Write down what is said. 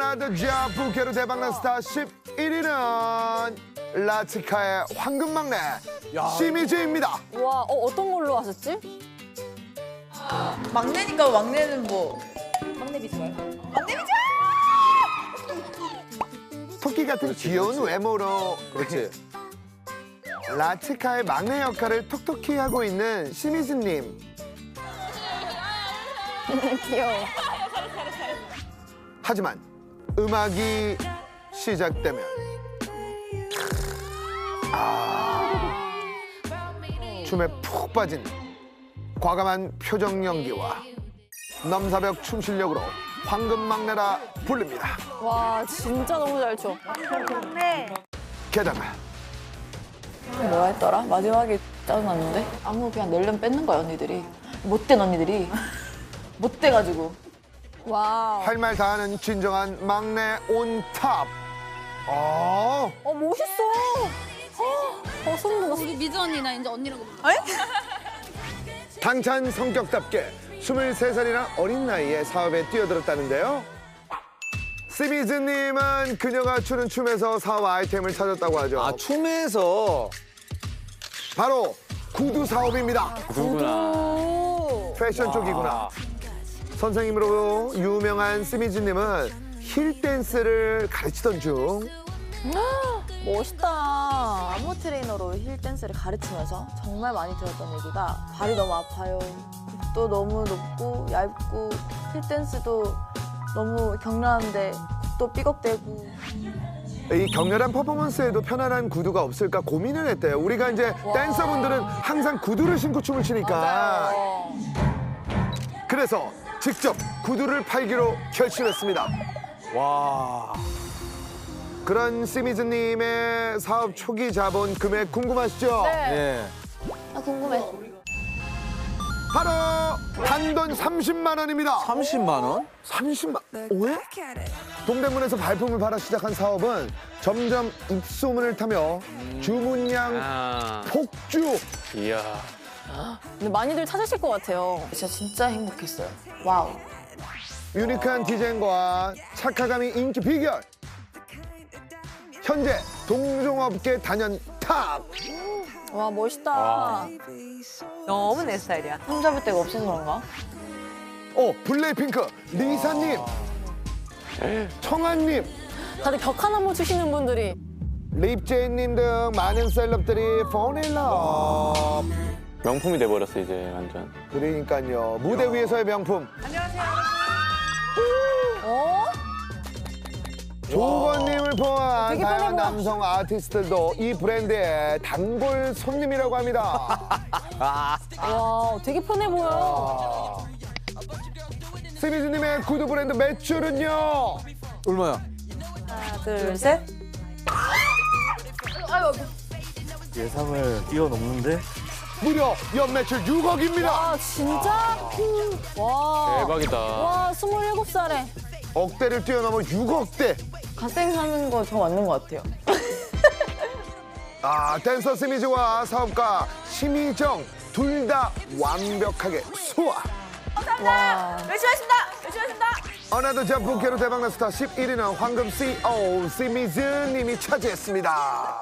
어나더 자 부캐로 대박난 스타 11위는 라치카의 황금 막내 시미즈입니다. 와, 어, 어떤 걸로 하셨지? 막내니까 막내는 뭐 토끼 같은 귀여운 외모로 그렇지. 라치카의 막내 역할을 톡톡히 하고 있는 시미즈님. 귀여워. 하지만 음악이 시작되면 아 춤에 푹 빠진 과감한 표정 연기와 넘사벽 춤 실력으로 황금 막내라 불립니다. 와, 진짜 너무 잘 춰. 게다가 뭐라 했더라? 마지막에 짜증났는데 아무 그냥 낼름 뺏는 거야 언니들이 못된 언니들이 못돼가지고. 할 말 다 하는 진정한 막내 온탑. 어, 어, 멋있어. 어, 소름 돋았어. 우리 미주 언니나 이제 언니라고 부르 당찬 성격답게 23살이나 어린 나이에 사업에 뛰어들었다는데요. 시미즈님은 그녀가 추는 춤에서 사업 아이템을 찾았다고 하죠. 아 춤에서 바로 구두 사업입니다. 누구나. 오. 패션 쪽이구나. 선생님으로 유명한 시미즈님은 힐 댄스를 가르치던 중. 멋있다. 안무 트레이너로 힐 댄스를 가르치면서 정말 많이 들었던 얘기가 발이 너무 아파요. 굽도 너무 높고 얇고 힐 댄스도 너무 격렬한데 굽도 삐걱대고. 이 격렬한 퍼포먼스에도 편안한 구두가 없을까 고민을 했대요. 우리가 이제 댄서분들은 항상 구두를 신고 춤을 추니까. 그래서 직접 구두를 팔기로 결심했습니다. 와. 그런 시미즈님의 사업 초기 자본 금액 궁금하시죠? 예. 아 궁금해 바로 단돈 30만 원입니다. 30만 원? 30만 왜? 동대문에서 발품을 팔아 시작한 사업은 점점 입소문을 타며 주문량 아, 폭주. 이야. 근데 많이들 찾으실 것 같아요. 진짜 진짜 행복했어요 와우 유니크한 디자인과 착화감이 인기 비결. 현재 동종업계 단연 탑. 와, 멋있다. 와. 너무 내 스타일이야 손 잡을 데가 없어서 그런가? 오 블랙핑크 리사님, 청아님, 다들 격한 안무 추시는 분들이 립제이님 등 많은 셀럽들이 폰일러. 명품이 돼버렸어, 이제, 완전. 그러니까요 무대 위에서의 명품. 어? 조건님을 포함한 되게 다양한 보여. 남성 아티스트들도 이 브랜드의 단골 손님이라고 합니다. 와, 되게 편해 보여. 스미즈님의 구두 브랜드 매출은요? 얼마야? 하나 둘 셋 예상을 뛰어넘는데 무려 연매출 6억입니다. 아, 진짜? 와. 대박이다. 와, 27살에. 억대를 뛰어넘어 6억대. 갓생 사는 거 저 맞는 것 같아요 아, 댄서 스미즈와 사업가 심희정 둘 다 완벽하게 소화. 와 열심히 하십니다 열심히 하십니다 어나더 점프캐로 대박난 스타 11위는 황금 CEO 스미즈님이 차지했습니다.